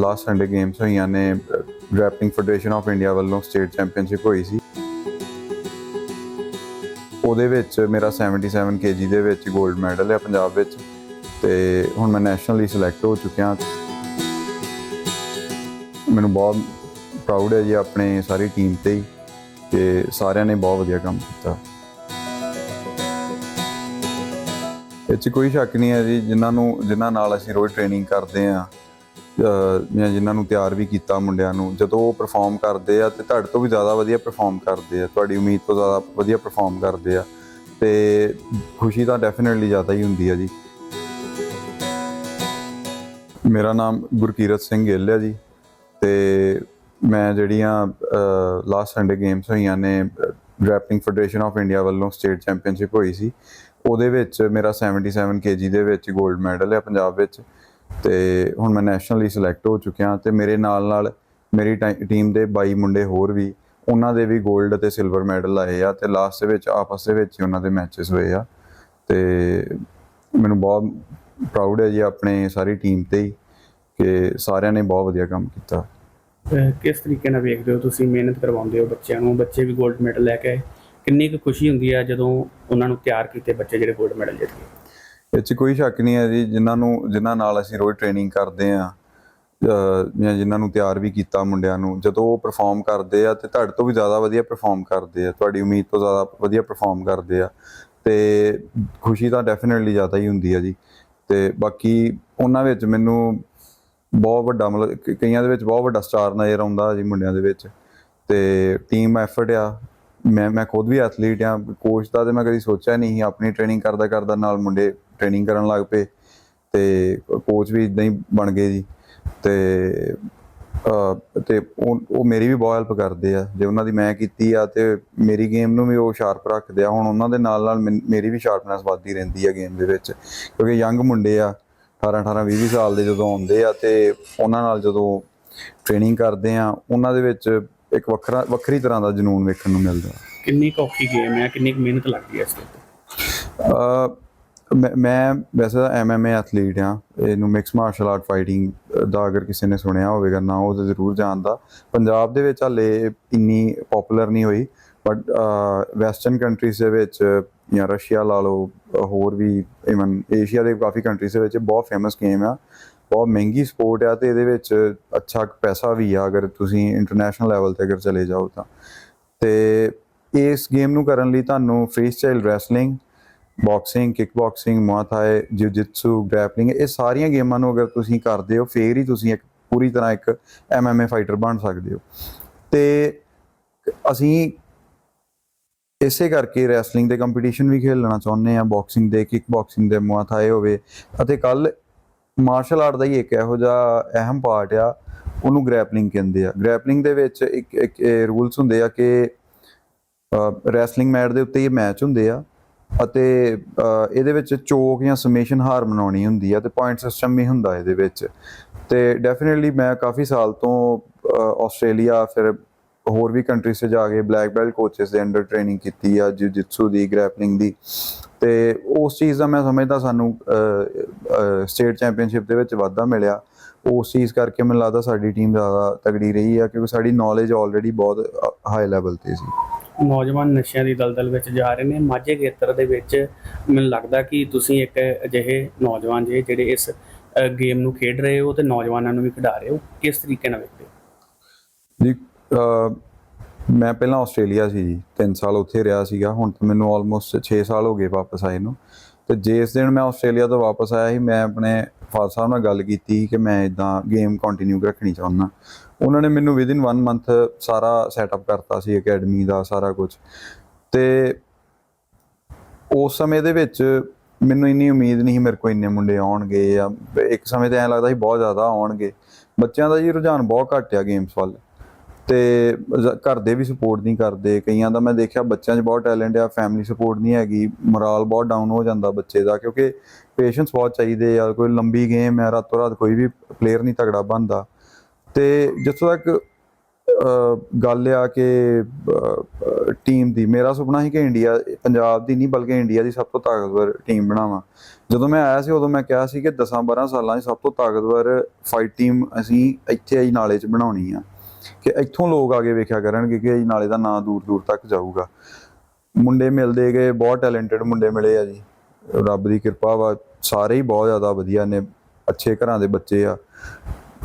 Last Sunday games ਹੋਈਆਂ ਨੇ wrapping federation of India ਵੱਲੋਂ ਸਟੇਟ ਚੈਂਪੀਅਨਸ਼ਿਪ ਹੋਈ ਸੀ। ਉਹਦੇ ਵਿੱਚ ਮੇਰਾ 77 ਕੇਜੀ ਦੇ ਵਿੱਚ 골ਡ ਮੈਡਲ ਹੈ ਪੰਜਾਬ ਵਿੱਚ, ਤੇ ਹੁਣ ਮੈਂ ਨੈਸ਼ਨਲੀ ਸਿਲੈਕਟ ਹੋ ਚੁੱਕਿਆ। ਮੈਨੂੰ ਬਹੁਤ ਪ੍ਰਾਊਡ ਹੈ ਜੀ ਆਪਣੇ ਸਾਰੀ ਟੀਮ ਤੇ ਹੀ ਕਿ ਸਾਰਿਆਂ ਨੇ ਬਹੁਤ ਵਧੀਆ ਕੰਮ ਕੀਤਾ। ਇਹ 'ਚ ਕੋਈ ਸ਼ੱਕ ਨਹੀਂ ਹੈ ਜੀ, ਜਿਨ੍ਹਾਂ ਨੂੰ, ਜਿਨ੍ਹਾਂ ਨਾਲ ਅਸੀਂ ਰੋਜ਼ ਟ੍ਰੇਨਿੰਗ ਕਰਦੇ ਆ ਮੈਂ ਜਿਨ੍ਹਾਂ ਨੂੰ ਤਿਆਰ ਵੀ ਕੀਤਾ ਮੁੰਡਿਆਂ ਨੂੰ, ਜਦੋਂ ਉਹ ਪਰਫਾਰਮ ਕਰਦੇ ਆ ਤੇ ਤੁਹਾਡੇ ਤੋਂ ਵੀ ਜ਼ਿਆਦਾ ਵਧੀਆ ਪਰਫਾਰਮ ਕਰਦੇ ਆ, ਤੁਹਾਡੀ ਉਮੀਦ ਤੋਂ ਜ਼ਿਆਦਾ ਵਧੀਆ ਪਰਫਾਰਮ ਕਰਦੇ ਆ ਤੇ ਖੁਸ਼ੀ ਤਾਂ ਡੈਫੀਨਿਟਲੀ ਜ਼ਿਆਦਾ ਹੀ ਹੁੰਦੀ ਆ ਜੀ। ਮੇਰਾ ਨਾਮ ਗੁਰਕੀਰਤ ਸਿੰਘ ਗਿੱਲ ਹੈ ਜੀ ਤੇ ਮੈਂ ਜਿਹੜੀਆਂ ਲਾਸਟ ਸੰਡੇ ਗੇਮਸ ਹੋਈਆਂ ਨੇ ਗ੍ਰੈਪਲਿੰਗ ਫੈਡਰੇਸ਼ਨ ਆਫ ਇੰਡੀਆ ਵੱਲੋਂ ਸਟੇਟ ਚੈਂਪੀਅਨਸ਼ਿਪ ਹੋਈ ਸੀ, ਉਹਦੇ ਵਿੱਚ ਮੇਰਾ 77 ਕੇਜੀ ਦੇ ਵਿੱਚ 골ਡ ਮੈਡਲ ਹੈ ਪੰਜਾਬ ਵਿੱਚ। ਤੇ ਹੁਣ ਮੈਂ ਨੈਸ਼ਨਲੀ ਸਿਲੈਕਟ ਹੋ ਚੁੱਕਿਆ ਤੇ ਮੇਰੇ ਨਾਲ ਨਾਲ ਮੇਰੀ ਟੀਮ ਦੇ 22 ਮੁੰਡੇ ਹੋਰ ਵੀ, ਉਹਨਾਂ ਦੇ ਵੀ 골ਡ ਅਤੇ ਸਿਲਵਰ ਮੈਡਲ ਆਏ ਆ ਤੇ ਲਾਸਟ ਦੇ ਵਿੱਚ, ਆਪਸ ਦੇ ਵਿੱਚ ਹੀ ਉਹਨਾਂ ਦੇ ਮੈਚਸ ਹੋਏ ਆ ਤੇ ਮੈਨੂੰ ਬਹੁਤ ਪ੍ਰਾਊਡ ਹੈ ਜੀ ਆਪਣੇ ਸਾਰੀ ਟੀਮ ਤੇ ਹੀ ਕਿ ਸਾਰਿਆਂ ਨੇ ਬਹੁਤ ਵਧੀਆ ਕੰਮ ਕੀਤਾ। ਕਿਸ ਤਰੀਕੇ ਨਾਲ ਵੇਖਦੇ ਹੋ ਤੁਸੀਂ ਮਿਹਨਤ ਕਰਵਾਉਂਦੇ ਹੋ ਬੱਚਿਆਂ ਨੂੰ? ਬੱਚੇ ਵੀ 골ਡ ਮੈਡਲ ਲੈ ਕੇ ਕਿੰਨੀ ਕੁ ਖੁਸ਼ੀ ਹੁੰਦੀ ਆ ਜਦੋਂ ਉਹਨਾਂ ਨੂੰ ਤਿਆਰ ਕੀਤੇ ਬੱਚੇ ਜਿਹੜੇ 골ਡ ਮੈਡਲ ਜਿੱਤਦੇ ਇਹ 'ਚ ਕੋਈ ਸ਼ੱਕ ਨਹੀਂ ਹੈ ਜੀ, ਜਿਨ੍ਹਾਂ ਨੂੰ, ਜਿਨ੍ਹਾਂ ਨਾਲ ਅਸੀਂ ਰੋਜ਼ ਟ੍ਰੇਨਿੰਗ ਕਰਦੇ ਆ ਜਾਂ ਜਿਨ੍ਹਾਂ ਨੂੰ ਤਿਆਰ ਵੀ ਕੀਤਾ ਮੁੰਡਿਆਂ ਨੂੰ, ਜਦੋਂ ਉਹ ਪਰਫਾਰਮ ਕਰਦੇ ਆ ਤੇ ਤੁਹਾਡੇ ਤੋਂ ਵੀ ਜ਼ਿਆਦਾ ਵਧੀਆ ਪਰਫਾਰਮ ਕਰਦੇ ਆ, ਤੁਹਾਡੀ ਉਮੀਦ ਤੋਂ ਜ਼ਿਆਦਾ ਵਧੀਆ ਪਰਫਾਰਮ ਕਰਦੇ ਆ, ਤੇ ਖੁਸ਼ੀ ਤਾਂ ਡੈਫੀਨਿਟਲੀ ਜ਼ਿਆਦਾ ਹੀ ਹੁੰਦੀ ਆ ਜੀ, ਤੇ ਬਾਕੀ ਉਹਨਾਂ ਵਿੱਚ ਮੈਨੂੰ ਬਹੁਤ ਵੱਡਾ ਮਤਲਬ ਕਈਆਂ ਦੇ ਵਿੱਚ ਬਹੁਤ ਵੱਡਾ ਸਟਾਰ ਨਜ਼ਰ ਆਉਂਦਾ ਜੀ ਮੁੰਡਿਆਂ ਦੇ ਵਿੱਚ, ਤੇ ਟੀਮ ਐਫਰਟ ਆ, ਮੈਂ ਮੈਂ ਖੁਦ ਵੀ ਐਥਲੀਟ ਆ ਕੋਚ ਦਾ ਤੇ ਮੈਂ ਕਦੀ ਸੋਚਿਆ ਨਹੀਂ ਸੀ, ਆਪਣੀ ਟ੍ਰੇਨਿੰਗ ਕਰਦਾ ਕਰਦਾ ਨਾਲ ਮੁੰਡੇ ਟ੍ਰੇਨਿੰਗ ਕਰਨ ਲੱਗ ਪਏ ਤੇ ਕੋਚ ਵੀ ਇਦਾਂ ਹੀ ਬਣ ਗਏ ਜੀ। ਤੇ ਤੇ ਉਹ ਮੇਰੀ ਵੀ ਬਹੁਤ ਹੈਲਪ ਕਰਦੇ ਆ। ਜੇ ਉਹਨਾਂ ਦੀ ਮੈਂ ਕੀਤੀ ਆ ਤੇ ਮੇਰੀ ਗੇਮ ਨੂੰ ਵੀ ਉਹ ਸ਼ਾਰਪ ਰੱਖਦੇ ਆ। ਹੁਣ ਉਹਨਾਂ ਦੇ ਨਾਲ ਨਾਲ ਮੇਰੀ ਵੀ ਸ਼ਾਰਪਨੈਸ ਵੱਧਦੀ ਰਹਿੰਦੀ ਆ ਗੇਮ ਦੇ ਵਿੱਚ। ਕਿਉਂਕਿ ਯੰਗ ਮੁੰਡੇ ਆ 18 18 20 ਸਾਲ ਦੇ ਜਦੋਂ ਆਉਂਦੇ ਆ ਤੇ ਉਹਨਾਂ ਨਾਲ ਜਦੋਂ ਟ੍ਰੇਨਿੰਗ ਕਰਦੇ ਆ ਉਹਨਾਂ ਦੇ ਵਿੱਚ ਇੱਕ ਵੱਖਰਾ ਵੱਖਰੀ ਤਰ੍ਹਾਂ ਦਾ ਜਨੂਨ ਵੇਖਣ ਨੂੰ ਮਿਲਦਾ। ਕਿੰਨੀ ਕੁ ਔਖੀ ਗੇਮ ਹੈ ਕਿੰਨੀ ਮਿਹਨਤ ਲੱਗਦੀ ਹੈ ਇਸ ਅਹ ਮੈਂ- ਮੈਂ ਵੈਸੇ ਤਾਂ ਐਮਐਮਏ ਐਥਲੀਟ ਆ ਇਹਨੂੰ ਮਿਕਸ ਮਾਰਸ਼ਲ ਆਰਟ ਫਾਈਟਿੰਗ ਦਾ ਅਗਰ ਕਿਸੇ ਨੇ ਸੁਣਿਆ ਹੋਵੇਗਾ ਨਾ, ਉਹ ਤਾਂ ਜ਼ਰੂਰ ਜਾਣਦਾ। ਪੰਜਾਬ ਦੇ ਵਿੱਚ ਹਾਲੇ ਇੰਨੀ ਪਪੂਲਰ ਨਹੀਂ ਹੋਈ ਬਟ ਵੈਸਟਰਨ ਕੰਟਰੀਜ਼ ਦੇ ਵਿੱਚ ਜਾਂ ਰਸ਼ੀਆ ਲਾ ਲਓ, ਹੋਰ ਵੀ ਇਵਨ ਏਸ਼ੀਆ ਦੇ ਕਾਫੀ ਕੰਟਰੀਜ਼ ਦੇ ਵਿੱਚ ਬਹੁਤ ਫੇਮਸ ਗੇਮ ਆ। ਬਹੁਤ ਮਹਿੰਗੀ ਸਪੋਰਟ ਆ ਤੇ ਇਹਦੇ ਵਿੱਚ ਅੱਛਾ ਪੈਸਾ ਵੀ ਆ, ਅਗਰ ਤੁਸੀਂ ਇੰਟਰਨੈਸ਼ਨਲ ਲੈਵਲ ਤੇ ਅਗਰ ਚਲੇ ਜਾਓ ਤਾਂ। ਤੇ ਇਸ ਗੇਮ ਨੂੰ ਕਰਨ ਲਈ ਤੁਹਾਨੂੰ freestyle wrestling boxing kick boxing Muay Thai jujitsu grappling ਇਹ ਸਾਰੀਆਂ ਗੇਮਾਂ ਨੂੰ ਅਗਰ ਤੁਸੀਂ ਕਰਦੇ ਹੋ, ਫੇਰ ਹੀ ਤੁਸੀਂ ਇੱਕ ਪੂਰੀ ਤਰ੍ਹਾਂ ਇੱਕ ਐਮਐਮਏ ਫਾਈਟਰ ਬਣ ਸਕਦੇ ਹੋ। ਤੇ ਅਸੀਂ ਇਸੇ ਕਰਕੇ ਰੈਸਲਿੰਗ ਦੇ ਕੰਪੀਟੀਸ਼ਨ ਵੀ ਖੇਲਣਾ ਚਾਹੁੰਦੇ ਆ ਬਾਕਸਿੰਗ ਦੇ ਕਿਕ ਬਾਕਸਿੰਗ ਦੇ ਮੁਆਥਾਈ ਹੋਵੇ। ਅਤੇ ਕੱਲ ਮਾਰਸ਼ਲ ਆਰਟ ਦਾ ਹੀ ਇੱਕ ਇਹੋ ਜਿਹਾ ਅਹਿਮ ਪਾਰਟ ਆ, ਉਹਨੂੰ ਗ੍ਰੈਪਲਿੰਗ ਕਹਿੰਦੇ ਆ। ਗ੍ਰੈਪਲਿੰਗ ਦੇ ਵਿੱਚ ਇੱਕ ਇੱਕ ਰੂਲਸ ਹੁੰਦੇ ਆ ਕਿ ਰੈਸਲਿੰਗ ਮੈਟ ਦੇ ਉੱਤੇ ਇਹ ਮੈਚ ਹੁੰਦੇ ਆ। ਅਤੇ ਇਹਦੇ ਵਿੱਚ ਚੋਕ ਜਾਂ ਸਮੇਸ਼ਨ ਹਾਰ ਮਨਾਉਣੀ ਹੁੰਦੀ ਆ ਤੇ ਪੁਆਇੰਟ ਸਿਸਟਮ ਵੀ ਹੁੰਦਾ ਇਹਦੇ ਵਿੱਚ। ਤੇ ਡੈਫੀਨਿਟਲੀ ਮੈਂ ਕਾਫੀ ਸਾਲ ਤੋਂ ਆਸਟ੍ਰੇਲੀਆ, ਫਿਰ ਹੋਰ ਵੀ ਕੰਟਰੀ 'ਚ ਜਾ ਕੇ ਬਲੈਕ ਬੈਲਟ ਕੋਚਸ ਦੇ ਅੰਡਰ ਟ੍ਰੇਨਿੰਗ ਕੀਤੀ ਆ ਜਿਊਜਿਟਸੂ ਦੀ ਗ੍ਰੈਪਲਿੰਗ ਦੀ। ਤੇ ਉਸ ਚੀਜ਼ ਦਾ ਮੈਂ ਸਮਝਦਾ ਸਾਨੂੰ ਸਟੇਟ ਚੈਂਪੀਅਨਸ਼ਿਪ ਦੇ ਵਿੱਚ ਵਾਧਾ ਮਿਲਿਆ। ਉਸ ਚੀਜ਼ ਕਰਕੇ ਮੈਨੂੰ ਲੱਗਦਾ ਸਾਡੀ ਟੀਮ ਜ਼ਿਆਦਾ ਤਗੜੀ ਰਹੀ ਆ, ਕਿਉਂਕਿ ਸਾਡੀ ਨੌਲੇਜ ਆਲਰੇਡੀ ਬਹੁਤ ਹਾਈ ਲੈਵਲ ਤੇ ਸੀ। ਨੌਜਵਾਨ ਨਸ਼ਿਆਂ ਦੀ ਦਲਦਲ ਵਿੱਚ ਜਾ ਰਹੇ ਨੇ। ਮਾਝੇ ਖੇਤਰ ਦੇ ਵਿੱਚ ਮੈਨੂੰ ਲੱਗਦਾ ਕਿ ਤੁਸੀਂ ਇੱਕ ਅਜਿਹੇ ਨੌਜਵਾਨ ਜੇ ਜਿਹੜੇ ਇਸ ਗੇਮ ਨੂੰ ਖੇਡ ਰਹੇ ਹੋ ਤੇ ਨੌਜਵਾਨਾਂ ਨੂੰ ਵੀ ਖਿਡਾ ਰਹੇ ਹੋ। ਕਿਸ ਤਰੀਕੇ ਨਾਲ ਵੇਖਦੇ ਹੋ? ਜੀ ਮੈਂ ਪਹਿਲਾਂ ਆਸਟ੍ਰੇਲੀਆ ਸੀ ਜੀ। 3 ਸਾਲ ਉੱਥੇ ਰਿਹਾ ਸੀਗਾ। ਹੁਣ ਤਾਂ ਮੈਨੂੰ ਆਲਮੋਸਟ 6 ਸਾਲ ਹੋ ਗਏ ਵਾਪਸ ਆਏ ਨੂੰ। ਤੇ ਜਿਸ ਦਿਨ ਮੈਂ ਆਸਟ੍ਰੇਲੀਆ ਤੋਂ ਵਾਪਸ ਆਇਆ ਸੀ, ਮੈਂ ਆਪਣੇ ਫਾਦਰ ਸਾਹਿਬ ਨਾਲ ਗੱਲ ਕੀਤੀ ਕਿ ਮੈਂ ਇਦਾਂ ਗੇਮ ਕੰਟੀਨਿਊ ਰੱਖਣੀ ਚਾਹੁੰਦਾ। ਉਹਨਾਂ ਨੇ ਮੈਨੂੰ ਵਿਦਿਨ 1 ਮੰਥ ਸਾਰਾ ਸੈਟਅਪ ਕਰਤਾ ਸੀ ਅਕੈਡਮੀ ਦਾ ਸਾਰਾ ਕੁਝ ਤੇ ਉਸ ਸਮੇਂ ਦੇ ਵਿੱਚ ਮੈਨੂੰ ਇੰਨੀ ਉਮੀਦ ਨਹੀਂ ਸੀ ਮੇਰੇ ਕੋਲ ਇੰਨੇ ਮੁੰਡੇ ਆਉਣਗੇ ਜਾਂ ਇੱਕ ਸਮੇਂ ਤੇ ਐਂ ਲੱਗਦਾ ਸੀ ਬਹੁਤ ਜ਼ਿਆਦਾ ਆਉਣਗੇ। ਬੱਚਿਆਂ ਦਾ ਜੀ ਰੁਝਾਨ ਬਹੁਤ ਘੱਟ ਆ ਗੇਮਸ ਵੱਲ। ਤੇ ਘਰ ਦੇ ਵੀ ਸਪੋਰਟ ਨਹੀਂ ਕਰਦੇ। ਕਈਆਂ ਦਾ ਮੈਂ ਦੇਖਿਆ ਬੱਚਿਆਂ 'ਚ ਬਹੁਤ ਟੈਲੈਂਟ ਆ ਫੈਮਿਲੀ ਸਪੋਰਟ ਨਹੀਂ ਹੈਗੀ ਮੋਰਾਲ ਬਹੁਤ ਡਾਊਨ ਹੋ ਜਾਂਦਾ ਬੱਚੇ ਦਾ ਕਿਉਂਕਿ ਪੇਸ਼ੈਂਸ ਬਹੁਤ ਚਾਹੀਦੇ ਆ, ਕੋਈ ਲੰਬੀ ਗੇਮ ਹੈ ਰਾਤੋਂ ਰਾਤ ਕੋਈ ਵੀ ਪਲੇਅਰ ਨਹੀਂ ਤਗੜਾ ਬਣਦਾ। ਤੇ ਜਿੱਥੋਂ ਤੱਕ ਗੱਲ ਆ ਕਿ ਟੀਮ ਦੀ, ਮੇਰਾ ਸੁਪਨਾ ਸੀ ਕਿ ਇੰਡੀਆ ਪੰਜਾਬ ਦੀ ਨਹੀਂ ਬਲਕਿ ਇੰਡੀਆ ਦੀ ਸਭ ਤੋਂ ਤਾਕਤਵਰ ਟੀਮ ਬਣਾਵਾਂ। ਜਦੋਂ ਮੈਂ ਆਇਆ ਸੀ, ਉਦੋਂ ਮੈਂ ਕਿਹਾ ਸੀ ਕਿ 10-12 ਸਾਲਾਂ 'ਚ ਸਭ ਤੋਂ ਤਾਕਤਵਰ ਫਾਈਟ ਟੀਮ ਅਸੀਂ ਇੱਥੇ ਆਈ ਨਾਲੇ 'ਚ ਬਣਾਉਣੀ ਆ। ਕਿ ਇੱਥੋਂ ਲੋਕ ਆ ਕੇ ਵੇਖਿਆ ਕਰਨਗੇ ਕਿ ਇਹ ਨਾਲੇ ਦਾ ਨਾਂ ਦੂਰ ਦੂਰ ਤੱਕ ਜਾਊਗਾ। ਮੁੰਡੇ ਮਿਲਦੇ ਗਏ ਬਹੁਤ ਟੈਲੈਂਟਡ ਮੁੰਡੇ ਮਿਲੇ ਆ ਜੀ। ਰੱਬ ਦੀ ਕਿਰਪਾ ਵਾ ਸਾਰੇ ਹੀ ਬਹੁਤ ਜ਼ਿਆਦਾ ਵਧੀਆ ਨੇ ਅੱਛੇ ਘਰਾਂ ਦੇ ਬੱਚੇ ਆ।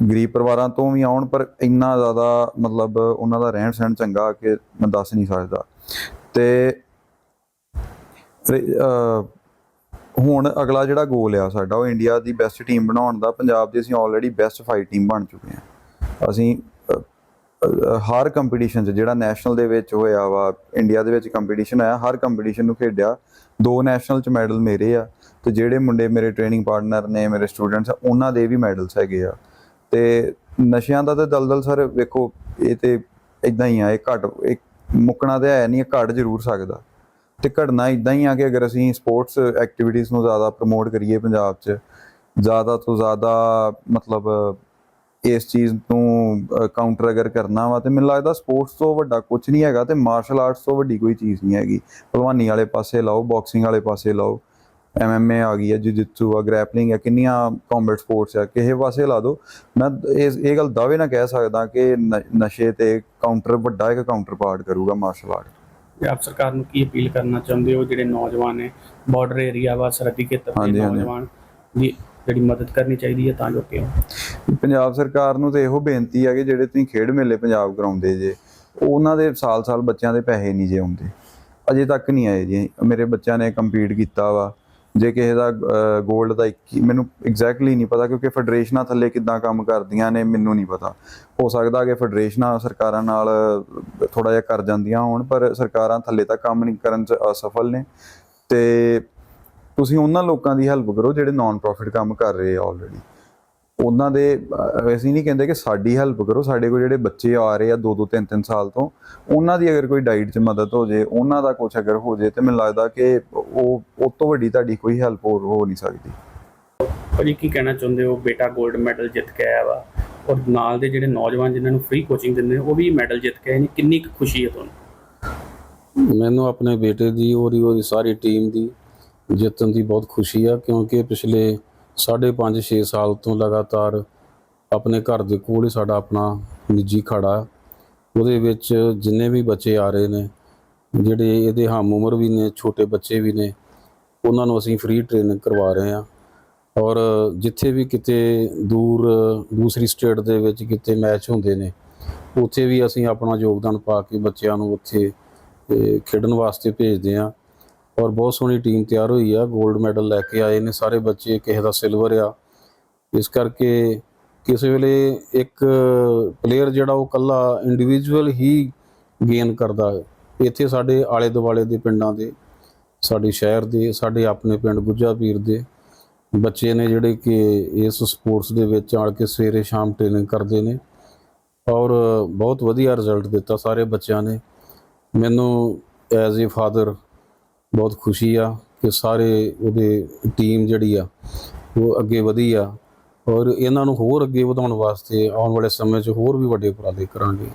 ਗਰੀਬ ਪਰਿਵਾਰਾਂ ਤੋਂ ਵੀ ਆਉਣ ਪਰ ਇੰਨਾ ਜ਼ਿਆਦਾ ਮਤਲਬ ਉਹਨਾਂ ਦਾ ਰਹਿਣ ਸਹਿਣ ਚੰਗਾ ਕਿ ਮੈਂ ਦੱਸ ਨਹੀਂ ਸਕਦਾ। ਤੇ ਅਹ, ਹੁਣ ਅਗਲਾ ਜਿਹੜਾ ਗੋਲ ਆ ਸਾਡਾ ਉਹ ਇੰਡੀਆ ਦੀ ਬੈਸਟ ਟੀਮ ਬਣਾਉਣ ਦਾ ਪੰਜਾਬ ਦੀ ਅਸੀਂ ਆਲਰੇਡੀ ਬੈਸਟ ਫਾਈਟ ਟੀਮ ਬਣ ਚੁੱਕੇ ਹਾਂ ਅਸੀਂ ਹਰ ਕੰਪੀਟੀਸ਼ਨ 'ਚ ਜਿਹੜਾ ਨੈਸ਼ਨਲ ਦੇ ਵਿੱਚ ਹੋਇਆ ਵਾ ਇੰਡੀਆ ਦੇ ਵਿੱਚ ਕੰਪੀਟੀਸ਼ਨ ਆਇਆ ਹਰ ਕੰਪੀਟੀਸ਼ਨ ਨੂੰ ਖੇਡਿਆ। ਦੋ ਨੈਸ਼ਨਲ 'ਚ ਮੈਡਲ ਮੇਰੇ ਆ ਤੇ ਜਿਹੜੇ ਮੁੰਡੇ ਮੇਰੇ ਟ੍ਰੇਨਿੰਗ ਪਾਰਟਨਰ ਨੇ, ਮੇਰੇ ਸਟੂਡੈਂਟਸ ਆ, ਉਹਨਾਂ ਦੇ ਵੀ ਮੈਡਲਸ ਹੈਗੇ ਆ। ਤੇ ਨਸ਼ਿਆਂ ਦਾ ਤੇ ਦਲਦਲ ਸਰ ਵੇਖੋ, ਇਹ ਤੇ ਇਦਾਂ ਹੀ ਆ, ਇਹ ਘਟ ਇੱਕ ਮੁੱਕਣਾ ਤੇ ਹੈ ਨਹੀਂ, ਇਹ ਘਟ ਜ਼ਰੂਰ ਸਕਦਾ। ਤੇ ਘਟਨਾ ਇਦਾਂ ਹੀ ਆ ਕਿ ਅਗਰ ਅਸੀਂ ਸਪੋਰਟਸ ਐਕਟੀਵਿਟੀਜ਼ ਨੂੰ ਜ਼ਿਆਦਾ ਪ੍ਰਮੋਟ ਕਰੀਏ ਪੰਜਾਬ 'ਚ, ਜ਼ਿਆਦਾ ਤੋਂ ਜ਼ਿਆਦਾ ਮਤਲਬ ਇਸ ਚੀਜ਼ ਨੂੰ ਕਾਊਂਟਰ ਅਗਰ ਕਰਨਾ ਵਾ ਤੇ ਮੈਨੂੰ ਲੱਗਦਾ ਸਪੋਰਟਸ ਤੋਂ ਵੱਡਾ ਕੁਝ ਨਹੀਂ ਹੈਗਾ ਤੇ ਮਾਰਸ਼ਲ ਆਰਟਸ ਤੋਂ ਵੱਡੀ ਕੋਈ ਚੀਜ਼ ਨਹੀਂ ਹੈਗੀ। ਭਲਵਾਨੀ ਵਾਲੇ ਪਾਸੇ ਲਾਓ ਬਾਕਸਿੰਗ ਵਾਲੇ ਪਾਸੇ ਲਾਓ ਐਮਐਮਏ ਆ ਗਈ ਹੈ ਜਿu-jitsu ਆ ਗ੍ਰੈਪਲਿੰਗ ਆ ਕਿੰਨੀਆਂ ਕੰਬੈਟ ਸਪੋਰਟਸ ਆ ਕਿਸੇ ਪਾਸੇ ਲਾ ਦਿਓ ਮੈਂ ਇਸ ਇਹ ਗੱਲ ਦਾਅਵੇ ਨਾਲ ਕਹਿ ਸਕਦਾ ਕਿ ਨਸ਼ੇ ਤੇ ਕਾਊਂਟਰ ਵੱਡਾ ਇੱਕ ਕਾਊਂਟਰ ਪਾਰਟ ਕਰੂਗਾ ਮਾਰਸ਼ਲ ਆਰਟ ਪੰਜਾਬ ਸਰਕਾਰ ਨੂੰ ਕੀ ਅਪੀਲ ਕਰਨਾ ਚਾਹੁੰਦੇ ਹੋ ਜਿਹੜੇ ਨੌਜਵਾਨ ਨੇ ਬਾਰਡਰ ਏਰੀਆ ਵਾ ਸਰਹੱਦੀ ਖੇਤਰ ਦੇ। ਨੌਜਵਾਨ? ਦੀ ਜਿਹੜੀ ਮਦਦ ਕਰਨੀ ਚਾਹੀਦੀ ਹੈ ਤਾਂ ਜੋ ਕਿ ਪੰਜਾਬ ਸਰਕਾਰ ਨੂੰ ਤੇ ਇਹੋ ਬੇਨਤੀ ਹੈ ਕਿ ਜਿਹੜੇ ਤੁਸੀਂ ਖੇਡ ਮੇਲੇ ਪੰਜਾਬ ਕਰਾਉਂਦੇ ਜੇ, ਉਹਨਾਂ ਦੇ ਸਾਲ-ਸਾਲ ਬੱਚਿਆਂ ਦੇ ਪੈਸੇ ਨਹੀਂ ਜੇ ਆਉਂਦੇ ਅਜੇ ਤੱਕ ਨਹੀਂ ਆਏ ਜੀ। ਮੇਰੇ ਬੱਚਿਆਂ ਨੇ ਕੰਪੀਟ ਕੀਤਾ ਵਾ। ਜੇ ਕਿਸੇ ਦਾ 골ਡ ਦਾ 21 ਮੈਨੂੰ ਐਗਜ਼ੈਕਟਲੀ ਨਹੀਂ ਪਤਾ ਕਿਉਂਕਿ ਫੈਡਰੇਸ਼ਨਾਂ ਥੱਲੇ ਕਿੱਦਾਂ ਕੰਮ ਕਰਦੀਆਂ ਨੇ, ਮੈਨੂੰ ਨਹੀਂ ਪਤਾ। ਹੋ ਸਕਦਾ ਕਿ ਫੈਡਰੇਸ਼ਨਾਂ ਸਰਕਾਰਾਂ ਨਾਲ ਥੋੜਾ ਜਿਹਾ ਕਰ ਜਾਂਦੀਆਂ ਹੋਣ, ਪਰ ਸਰਕਾਰਾਂ ਥੱਲੇ ਤੱਕ ਕੰਮ ਨਹੀਂ ਕਰਨ ਚ ਅਸਫਲ ਨੇ। ਤੇ ਤੁਸੀਂ ਉਹਨਾਂ ਲੋਕਾਂ ਦੀ ਹੈਲਪ ਕਰੋ ਜਿਹੜੇ ਨਾਨ ਪ੍ਰੋਫਿਟ ਕੰਮ ਕਰ ਰਹੇ ਆ ਆਲਰੇਡੀ ਉਹਨਾਂ ਦੇ ਅਸੀਂ ਨਹੀਂ ਕਹਿੰਦੇ ਕਿ ਸਾਡੀ ਹੈਲਪ ਕਰੋ ਸਾਡੇ ਕੋਲ ਜਿਹੜੇ ਬੱਚੇ ਆ ਰਹੇ ਆ 2 2 3 3 ਸਾਲ ਤੋਂ ਉਹਨਾਂ ਦੀ ਅਗਰ ਕੋਈ ਡਾਈਟ 'ਚ ਮਦਦ ਹੋ ਜੇ ਉਹਨਾਂ ਦਾ ਕੁਝ ਅਗਰ ਹੋ ਜੇ ਤੇ ਮੈਨੂੰ ਲੱਗਦਾ ਕਿ ਉਹ ਉਹ ਤੋਂ ਵੱਡੀ ਤੁਹਾਡੀ ਕੋਈ ਹੈਲਪ ਹੋਰ ਹੋ ਨਹੀਂ ਸਕਦੀ। ਭਾਜੀ ਕੀ ਕਹਿਣਾ ਚਾਹੁੰਦੇ ਹੋ? ਬੇਟਾ 골ਡ ਮੈਡਲ ਜਿੱਤ ਕੇ ਆਇਆ ਵਾ ਔਰ ਨਾਲ ਦੇ ਜਿਹੜੇ ਨੌਜਵਾਨ ਜਿਨ੍ਹਾਂ ਨੂੰ ਫ੍ਰੀ ਕੋਚਿੰਗ ਦਿੰਦੇ ਨੇ ਉਹ ਵੀ ਮੈਡਲ ਜਿੱਤ ਕੇ ਆਏ ਨੇ। ਕਿੰਨੀ ਕੁ ਖੁਸ਼ੀ ਹੈ ਤੁਹਾਨੂੰ? ਮੈਨੂੰ ਆਪਣੇ ਬੇਟੇ ਦੀ ਔਰ ਉਹਦੀ ਸਾਰੀ ਟੀਮ ਦੀ ਜਿੱਤਣ ਦੀ ਬਹੁਤ ਖੁਸ਼ੀ ਆ, ਕਿਉਂਕਿ ਪਿਛਲੇ 5.5 6 ਸਾਲ ਤੋਂ ਲਗਾਤਾਰ ਆਪਣੇ ਘਰ ਦੇ ਕੋਲ ਹੀ ਸਾਡਾ ਆਪਣਾ ਨਿੱਜੀ ਖੜਾ। ਉਹਦੇ ਵਿੱਚ ਜਿੰਨੇ ਵੀ ਬੱਚੇ ਆ ਰਹੇ ਨੇ, ਜਿਹੜੇ ਇਹਦੇ ਹਮ ਉਮਰ ਵੀ ਨੇ, ਛੋਟੇ ਬੱਚੇ ਵੀ ਨੇ, ਉਹਨਾਂ ਨੂੰ ਅਸੀਂ ਫ੍ਰੀ ਟ੍ਰੇਨਿੰਗ ਕਰਵਾ ਰਹੇ ਹਾਂ। ਔਰ ਜਿੱਥੇ ਵੀ ਕਿਤੇ ਦੂਰ ਦੂਸਰੀ ਸਟੇਟ ਦੇ ਵਿੱਚ ਕਿਤੇ ਮੈਚ ਹੁੰਦੇ ਨੇ, ਉੱਥੇ ਵੀ ਅਸੀਂ ਆਪਣਾ ਯੋਗਦਾਨ ਪਾ ਕੇ ਬੱਚਿਆਂ ਨੂੰ ਉੱਥੇ ਖੇਡਣ ਵਾਸਤੇ ਭੇਜਦੇ ਆ ਔਰ ਬਹੁਤ ਸੋਹਣੀ ਟੀਮ ਤਿਆਰ ਹੋਈ ਆ 골ਡ ਮੈਡਲ ਲੈ ਕੇ ਆਏ ਨੇ ਸਾਰੇ ਬੱਚੇ, ਕਿਸੇ ਦਾ ਸਿਲਵਰ ਆ। ਇਸ ਕਰਕੇ ਕਿਸੇ ਵੇਲੇ ਇੱਕ ਪਲੇਅਰ ਜਿਹੜਾ ਉਹ ਕੱਲਾ ਇੰਡੀਵਿਜੂਅਲ ਹੀ ਗੇਨ ਕਰਦਾ ਹੈ। ਇੱਥੇ ਸਾਡੇ ਆਲੇ ਦੁਆਲੇ ਦੇ ਪਿੰਡਾਂ ਦੇ, ਸਾਡੇ ਸ਼ਹਿਰ ਦੇ, ਸਾਡੇ ਆਪਣੇ ਪਿੰਡ ਗੁੱਜਾ ਪੀਰ ਦੇ ਬੱਚੇ ਨੇ ਜਿਹੜੇ ਕਿ ਇਸ ਸਪੋਰਟਸ ਦੇ ਵਿੱਚ ਆਣ ਕੇ ਸਵੇਰੇ ਸ਼ਾਮ ਟ੍ਰੇਨਿੰਗ ਕਰਦੇ ਨੇ। ਔਰ ਬਹੁਤ ਵਧੀਆ ਰਿਜ਼ਲਟ ਦਿੱਤਾ ਸਾਰੇ ਬੱਚਿਆਂ ਨੇ। ਮੈਨੂੰ ਐਜ਼ ਅ ਫਾਦਰ ਬਹੁਤ ਖੁਸ਼ੀ ਆ ਕਿ ਸਾਰੇ ਉਹਦੇ ਟੀਮ ਜਿਹੜੀ ਆ, ਉਹ ਅੱਗੇ ਵਧੀ ਆ ਔਰ ਇਹਨਾਂ ਨੂੰ ਹੋਰ ਅੱਗੇ ਵਧਾਉਣ ਵਾਸਤੇ ਆਉਣ ਵਾਲੇ ਸਮੇਂ 'ਚ ਹੋਰ ਵੀ ਵੱਡੇ ਉਪਰਾਲੇ ਕਰਾਂਗੇ।